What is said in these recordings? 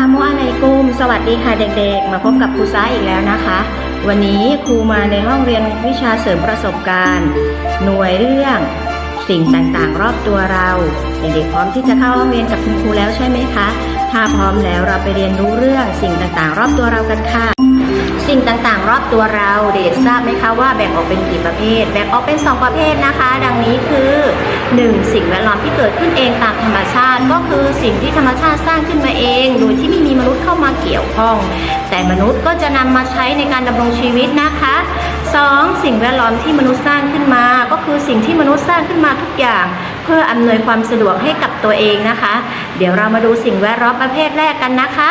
ลามุอะลัยกุม สวัสดีค่ะเด็กๆ มาพบกับครูซ้าอีกแล้วนะคะ วันนี้ครูมาในห้องเรียนวิชาเสริมประสบการณ์ หน่วยเรื่อง สิ่งต่างๆ รอบตัวเรา เด็กๆพร้อมที่จะเข้าห้องเรียนกับคุณครูแล้วใช่ไหมคะ ถ้าพร้อมแล้วเราไปเรียนรู้เรื่องสิ่งต่างๆ รอบตัวเรากันค่ะ สิ่งต่างๆ รอบตัวเราเด็กๆทราบไหมคะว่าแบ่งออกเป็นกี่ประเภท แบ่งออกเป็น 2 ประเภทนะคะ ดังนี้คือ 1. สิ่งแวดล้อมที่เกิดขึ้นเองตามธรรมชาติ ก็คือสิ่งที่ธรรมชาติสร้างขึ้นมาเอง โดยที่ไม่มีมนุษย์เข้ามาเกี่ยวข้อง แต่มนุษย์ก็จะนำมาใช้ในการดำรงชีวิตนะคะ 2. สิ่งแวดล้อมที่มนุษย์สร้างขึ้นมา ก็คือสิ่งที่มนุษย์สร้างขึ้นมาทุกอย่าง เพื่ออำนวยความสะดวกให้กับตัวเองนะคะ เดี๋ยวเรามาดูสิ่งแวดล้อมประเภทแรกกันนะคะ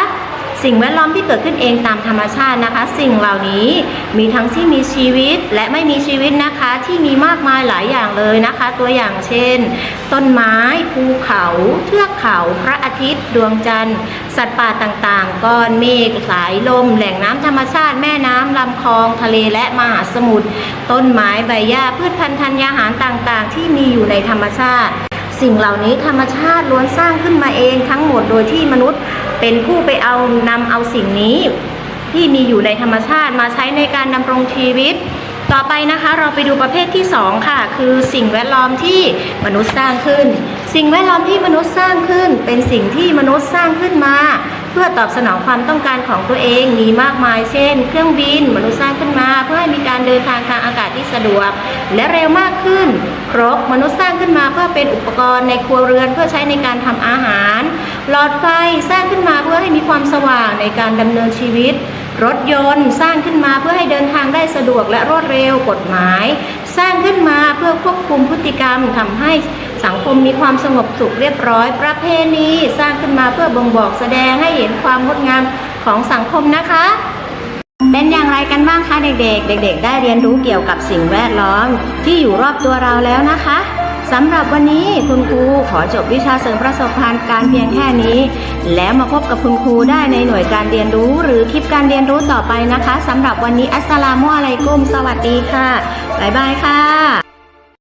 สิ่งแวดล้อมที่เกิดขึ้นเองตามธรรมชาตินะคะ สิ่งเหล่านี้ มีทั้งที่มีชีวิตและไม่มีชีวิตนะคะที่มีมากมายหลายอย่างเลยนะคะ ตัวอย่างเช่น ต้นไม้ภูเขาเทือกเขาพระอาทิตย์ ดวงจันทร์ สัตว์ป่าต่างๆก้อนเมฆสายลม แหล่งน้ำธรรมชาติแม่น้ำลำคลองทะเลและมหาสมุทรต้นไม้ใบหญ้าพืชพันธุ์ธัญญาหารต่างๆ ที่มีอยู่ในธรรมชาติ สิ่งเหล่านี้ธรรมชาติล้วนสร้างขึ้นมาเองทั้งหมดโดยที่มนุษย์เป็นผู้ไปเอานำเอาสิ่งนี้ ที่มีอยู่ในธรรมชาติมาใช้ในการดำรงชีวิต ต่อไปนะคะเราไปดูประเภทที่ 2 ค่ะ คือสิ่งแวดล้อมที่มนุษย์สร้างขึ้น สิ่งแวดล้อมที่มนุษย์สร้างขึ้น เป็นสิ่งที่มนุษย์สร้างขึ้นมา เพื่อตอบสนองความต้องการของตัวเองมีมากมายเช่น เครื่องบินมนุษย์สร้างขึ้นมา เพื่อให้มีการเดินทางทางอากาศที่สะดวก และเร็วมากขึ้นครกมนุษย์สร้างขึ้นมาเพื่อเป็นอุปกรณ์ในครัวเรือนเพื่อใช้ในการทำอาหาร หลอดไฟสร้างขึ้นมาเพื่อให้มีความสว่างในการดำเนินชีวิต รถยนต์สร้างขึ้นมาเพื่อให้เดินทางได้สะดวกและรวดเร็วกฎหมาย สร้างขึ้นมาเพื่อควบคุมพฤติกรรมทำให้สังคมมีความสงบสุขเรียบร้อย ประเพณีสร้างขึ้นมาเพื่อบ่งบอกแสดงให้เห็นความงดงามของสังคมนะคะ เป็นอย่างไรกันบ้างคะเด็กๆ เด็ก ๆ ได้เรียนรู้เกี่ยวกับสิ่งแวดล้อมที่อยู่รอบตัวเราแล้วนะคะ สำหรับวันนี้คุณครูขอจบวิชาเสริมประสบการณ์การเพียงแค่นี้ แล้วมาพบกับคุณครูได้ในหน่วยการเรียนรู้ หรือคลิปการเรียนรู้ต่อไปนะคะสำหรับวันนี้อัสสลามุอะลัยกุมสวัสดีค่ะบ๊ายบายค่ะ